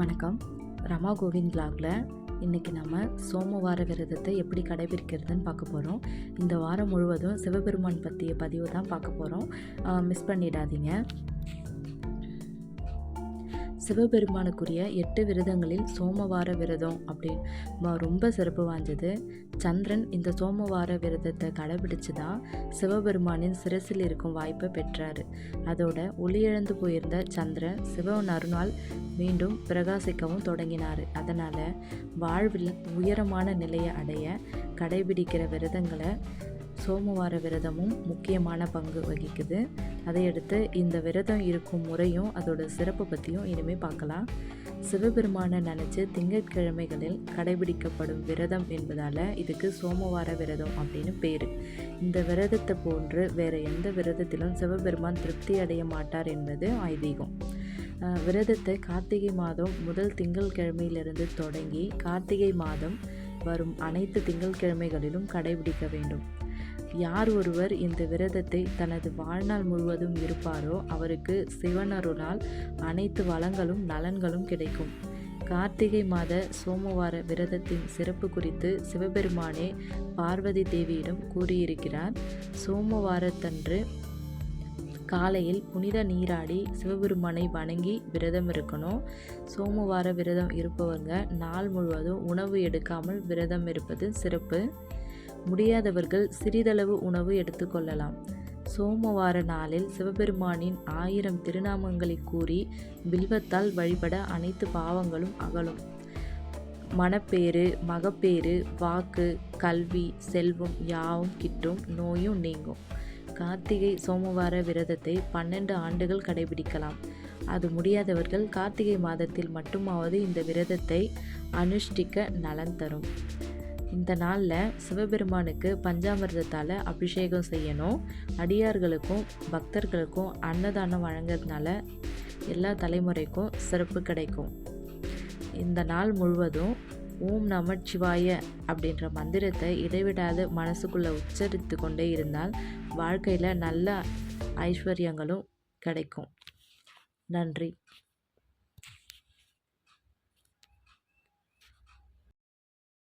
வணக்கம். ரமா கோவிந்த் பிளாக்ல இன்றைக்கி நம்ம சோமவார விரதத்தை எப்படி கடைபிடிக்கிறதுன்னு பார்க்க போகிறோம் இந்த வாரம் முழுவதும் சிவபெருமான் பற்றிய பதிவு தான் பார்க்க போகிறோம் மிஸ் பண்ணிடாதீங்க. சிவபெருமானுக்குரிய எட்டு விரதங்களில் சோமவார விரதம் அப்படின்னு ரொம்ப சிறப்பு வாய்ந்தது. சந்திரன் இந்த சோமவார விரதத்தை கடைபிடிச்சு தான் சிவபெருமானின் சிரசில் இருக்கும் வாய்ப்பை பெற்றார். அதோட ஒளியிழந்து போயிருந்த சந்திரன் சிவன் அருணால் மீண்டும் பிரகாசிக்கவும் தொடங்கினார். அதனால் வாழ்வில் உயரமான நிலையை அடைய கடைபிடிக்கிற விரதங்களை சோமவார விரதமும் முக்கியமான பங்கு வகிக்குது. அதையடுத்து இந்த விரதம் இருக்கும் முறையும் அதோட சிறப்பு பற்றியும் இனிமேல் பார்க்கலாம். சிவபெருமானை நினச்சி திங்கட்கிழமைகளில் கடைபிடிக்கப்படும் விரதம் என்பதால் இதுக்கு சோமவார விரதம் அப்படின்னு பேர். இந்த விரதத்தை போன்று வேறு எந்த விரதத்திலும் சிவபெருமான் திருப்தி அடைய மாட்டார் என்பது ஐதீகம். விரதத்தை கார்த்திகை மாதம் முதல் திங்கட்கிழமையிலிருந்து தொடங்கி கார்த்திகை மாதம் வரும் அனைத்து திங்கள்கிழமைகளிலும் கடைபிடிக்க வேண்டும். யார் ஒருவர் இந்த விரதத்தை தனது வாழ்நாள் முழுவதும் இருப்பாரோ அவருக்கு சிவனருளால் அனைத்து வளங்களும் நலன்களும் கிடைக்கும். கார்த்திகை மாத சோமவார விரதத்தின் சிறப்பு குறித்து சிவபெருமானே பார்வதி தேவியிடம் கூறியிருக்கிறார். சோமவாரத்தன்று காலையில் புனித நீராடி சிவபெருமானை வணங்கி விரதம் இருக்கணும். சோமவார விரதம் இருப்பவங்க நாள் முழுவதும் உணவு எடுக்காமல் விரதம் இருப்பது சிறப்பு. முடியாதவர்கள் சிறிதளவு உணவு எடுத்துக்கொள்ளலாம் சோமவார நாளில் சிவபெருமானின் ஆயிரம் திருநாமங்களை கூறி பில்வத்தால் வழிபட அனைத்து பாவங்களும் அகலும். மனப்பேறு மகப்பேறு வாக்கு கல்வி செல்வம் யாவும் கிட்டும் நோயும் நீங்கும். கார்த்திகை சோமவார விரதத்தை பன்னெண்டு ஆண்டுகள் கடைபிடிக்கலாம். அது முடியாதவர்கள் கார்த்திகை மாதத்தில் மட்டுமாவது இந்த விரதத்தை அனுஷ்டிக்க நலன் தரும். இந்த நாளில் சிவபெருமானுக்கு பஞ்சாமிர்தத்தால் அபிஷேகம் செய்யணும். அடியார்களுக்கும் பக்தர்களுக்கும் அன்னதானம் வழங்குறதுனால எல்லா தலைமுறைக்கும் சிறப்பு கிடைக்கும். இந்த நாள் முழுவதும் ஓம் நமச்சிவாய அப்படின்ற மந்திரத்தை இடைவிடாது மனசுக்குள்ளே உச்சரித்து கொண்டே இருந்தால் வாழ்க்கையில் நல்ல ஐஸ்வர்யங்களும் கிடைக்கும். நன்றி.